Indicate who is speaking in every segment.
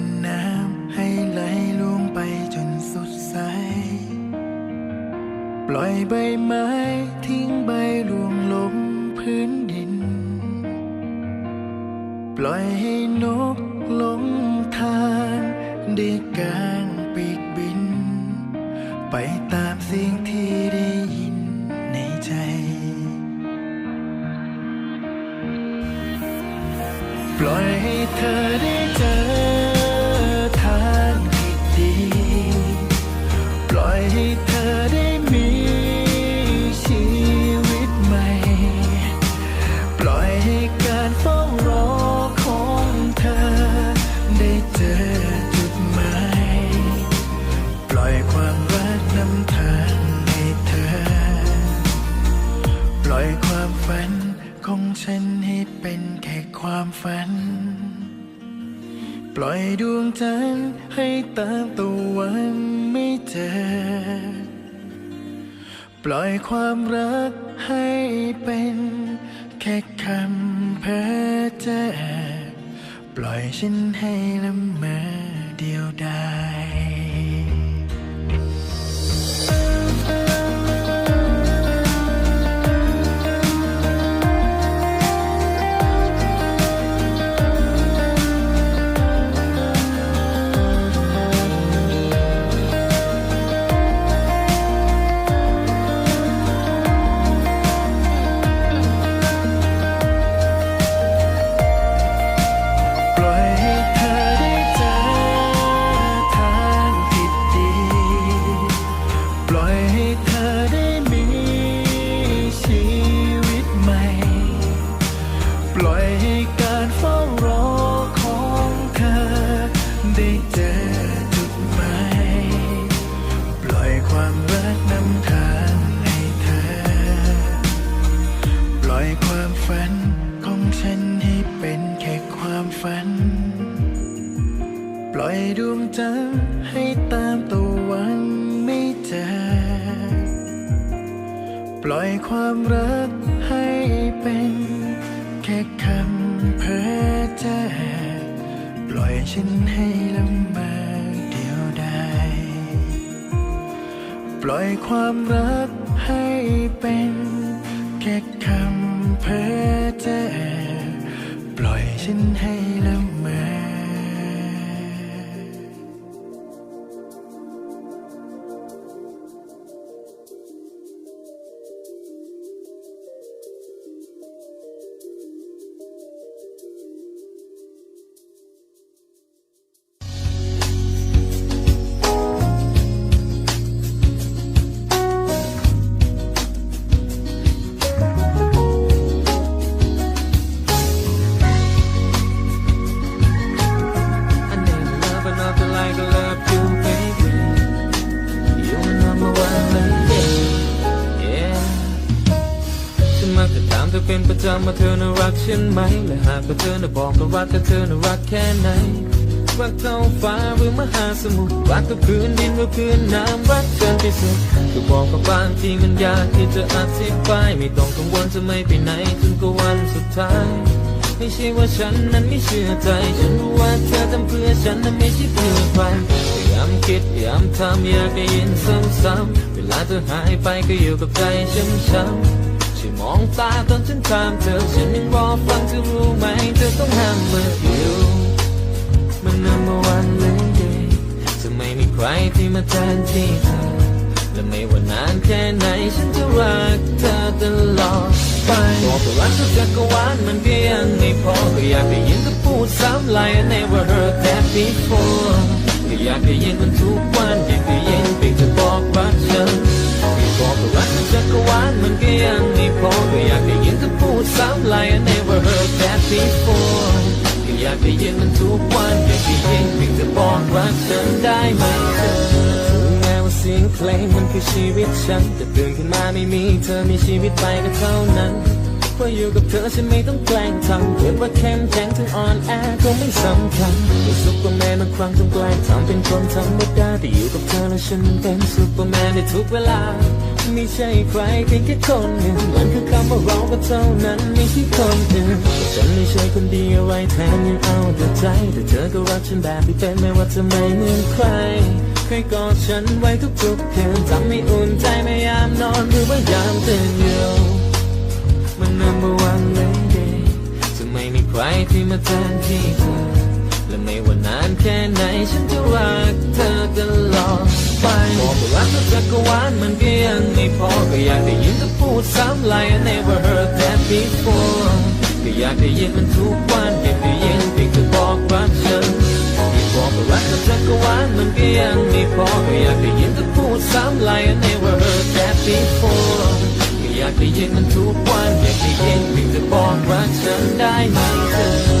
Speaker 1: ้ามเสียงที่ได้ยินในใจ ปล่อยให้เธอได้ ความฝัน ปล่อยดวงจันทร์ให้ตามตะวันไม่เจอ ปล่อยความรักให้เป็นแค่คำเพ้อเจ้อปล่อยฉันให้ละเมอเดียวดาย ล่อยดวงจันทร์ให้ตามตะวันไม่เจอปล่อยความรักให้เป็นแค่คำเพ้อเจ้อปล่อยฉันให้ละเมอเดียวดายปล่อยความรักให้เป็นแค่คำเพ้อเจ้อปล่อยฉันให้ละ
Speaker 2: จำว่าเธอน่ารักฉันไหม และหากว่าเธอน่ะบอกก็รักแต่เธอน่ารักแค่ไหน รักเท่าฟ้าหรือมหาสมุทร รักกับพื้นดินหรือพื้นน้ำ รักเกินที่สุดก็บอกว่าบางทีมันยากที่จะอธิบาย ไม่ต้องกังวลจะไม่ไปไหนจนกว่าวันสุดท้าย ไม่ใช่ว่าฉันนั้นไม่เชื่อใจ ฉันรู้ว่าเธอทำเพื่อฉันนั้นไม่ใช่เพื่อใครพยายามคิดพยายามทำอยากได้ยินซ้ำๆเวลาเธอหายไปก็อยู่กับใจช้ำช้ำๆ มองตาตอนฉันถามเธอ ฉันยังรอฟังเธอรู้ไหม เธอต้องห้ามมาอยู่ มัน number one lady จะไม่มีใครที่มาแทนที่เธอ และไม่ว่านานแค่ไหน ฉันจะรักเธอตลอดไปบอกว่ารักเธอจะกวาลมันก็ ทุกวันอยากได้ยินเพียงเธอบอกรักฉันได้ไหมเธอถึงแม้ว่าเสียงเพลงมันคือชีวิตฉัน แต่ตื่นขึ้นมาไม่มีเธอมีชีวิตไปก็เท่านั้นเพราะอยู่กับเธอฉันไม่ต้องแกล้งทำเกิดว่าเข้มแข็งถึงอ่อนแอก็ไม่สำคัญเป็นซุปเปอร์แมนบางครั้งต้องแกล้งทำเป็นคนธรรมดาแต่อยู่กับเธอแล้วฉันเป็นซุปเปอร์แมนในทุกเวลา ไม่ใช่ใครเพียงแค่คนหนึ่งมันคือคำว่าเราก็เท่านั้นไม่ใช่คนอื่นฉันไม่ใช่คนดีอะไรแทนยังเอาแต่ใจ แต่เธอก็รักฉันแบบที่เป็นไม่ว่าจะไม่เหมือนใครเคยกอดฉันไว้ทุกๆคืนทำให้อุ่นใจไม่ยามนอนหรือว่ายามตื่นอยู่มัน number one lady จะไม่มีใครที่มาแทนที่เธอและไม่ว่านานแค่ไหนฉันจะรักเธอตลอด ไปบอกว่ารักเธอจักรวาลมันก็ยังไม่พอก็อยากได้ยินเธอพูดซ้ำ like I never heard that before ก็อยากได้ยินมันทุกวันอยากได้ยินเพียงเธอบอกรักฉันที่บอกว่ารักเธอจักรวาลมันก็ยังไม่พอก็อยากได้ยินเธอพูดซ้ำ like I never heard that before ก็อยากได้ยินมันทุกวันอยากได้ยินเพียงเธอบอกรักฉันได้ไหมเธอ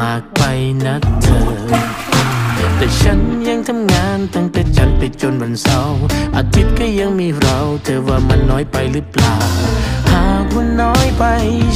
Speaker 3: มากไปนะเธอ แต่ฉันยังทำงานตั้งแต่จันทร์ไปจนวันเสาร์อาทิตย์ก็ยังมีเรา เธอว่ามันน้อยไปหรือเปล่า หากว่าน้อยไป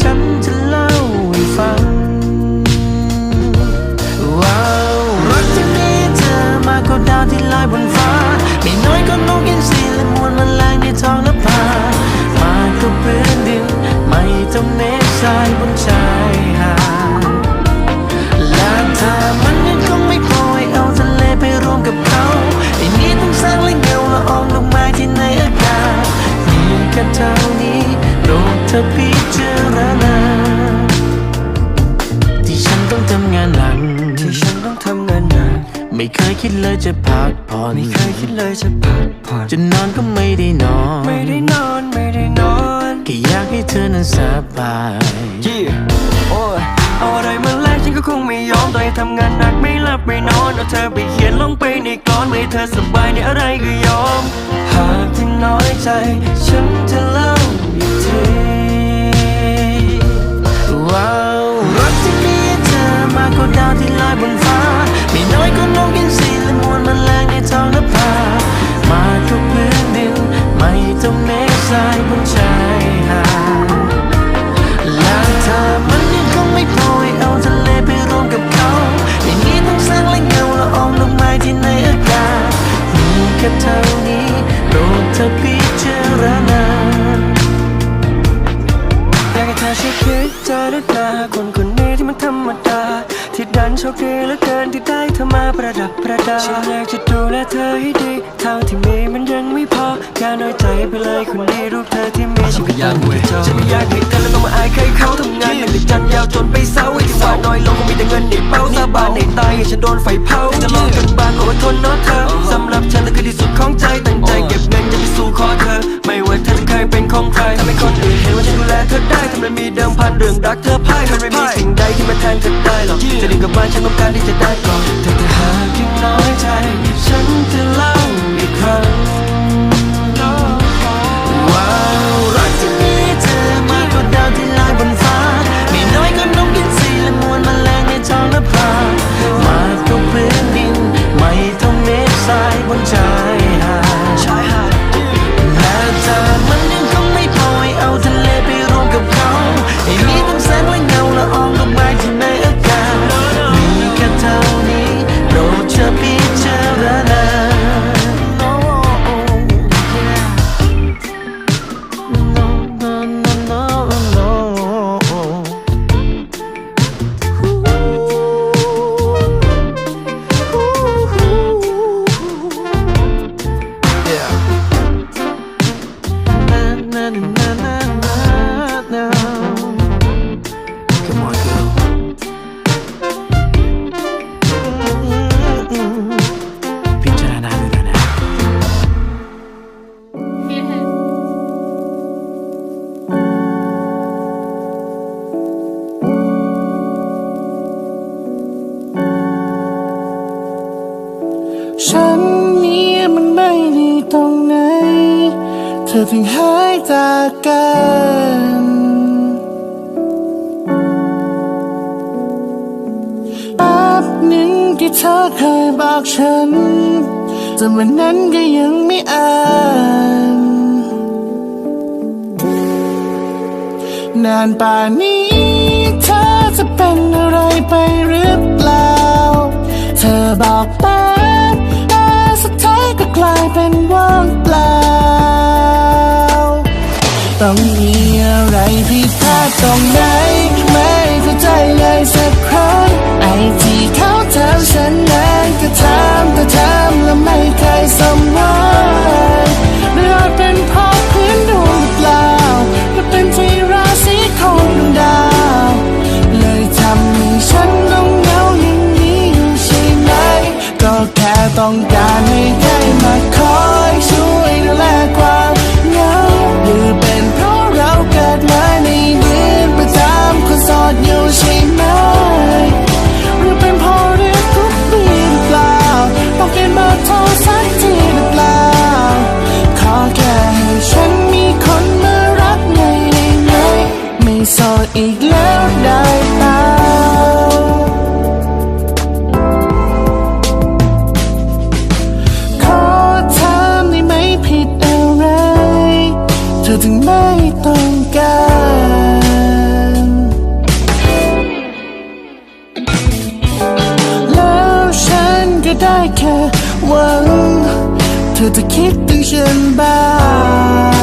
Speaker 3: ฉันจะเล่าให้ฟัง ว้าวรักที่มีเธอมากกว่าดาวที่ลอยบนฟ้า ไม่น้อยก็นกอินทรีและมวลมันแมลงในท้องนภามากกว่าพื้นดิน ไม่ต้องเมฆทรายบนชาย เคยคิดเลยจะพักผ่อน
Speaker 4: ไม่เคยคิดเลยจะพักผ่อน
Speaker 3: จะนอนก็ไม่ได้นอน
Speaker 4: ไม่ได้นอนไม่ได้นอน
Speaker 3: แค่อยากให้เธอนั้นสบาย
Speaker 4: ยี่โอ้ยเอาอะไรมาแลกฉันก็คงไม่ยอมต่อให้ทำงานหนักไม่หลับไม่นอนเอาเธอไปเขียนลงไปในกลอนไม่ให้เธอสบายในอะไรก็ยอม หากที่น้อยใจ ฉันจะเล่าอีกที
Speaker 3: ว้าวรักที่มีเธอมากกว่าดาวที่ลอยบนฟ้า ไม่น้อยก็นกอินทรี และมวลแมลงในท้องนภามากกพื้นดิน ไม่ต้องเมฆทรายบนชายหาดและถ้ามันยังคงไม่พอให้เอาทะเลไปรวมกับเขา อย่างนี้ต้องสร้างและเงาละอองลงมาที่ในอากาศมีแค่เท่านี้โปรดเธอพิจารณา
Speaker 4: อยากให้เธอช่วยคิดเจอด้วยตาคนคนนี้ที่มันธรรมดาที่ดันโชคดีเหลือเกินที่ได้เธอมาประดับประดา เธอที่มีฉันก็ยังไม่ชอบฉันไม่อยากให้เธอแล้วต้องมาอายใครเขาทำงานหนักแต่จันยาวจนไปเศร้าไอ้ที่ว่าน้อยลงก็มีแต่เงินในเป้าสาบานในตายให้ฉันโดนไฟเผาจะลองจนบานขออดทนเนาะเธอสำหรับฉันเธอคือที่สุดของใจตั้งใจเก็บเงินจะไปสู่ขอเธอ ไม่ว่าเธอจะเคยเป็นของใครทำให้คนอื่นเห็นว่าฉันดูแลเธอได้ทำไมมีเดิมพันเรื่องรักเธอพ่ายมันไม่มีสิ่งใดที่มาแทนเธอได้หรอกจะดึงกลับมาฉันต้องการที่จะได้ก่อนแต่ถ้าหากยังน้อยใจ ฉันจะเล่าอีกครั้ง
Speaker 3: ถึงหา
Speaker 5: ยจากกันแป๊บหนึ่งที่เธอเคยบอกฉันจนวันนั้นก็ยังไม่อ่านนานป่านนี้เธอจะเป็นอะไรไปหรือเปล่า เธอบอกแป๊แต่สุดท้ายก็กลายเป็นว่างเปล่า ต้องมีอะไรที่พลาดตรงไหน ไม่เข้าใจเลยสักครั้งไอที ได้แค่หวัง เธอจะคิดถึงฉันบ้าง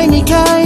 Speaker 5: 带你看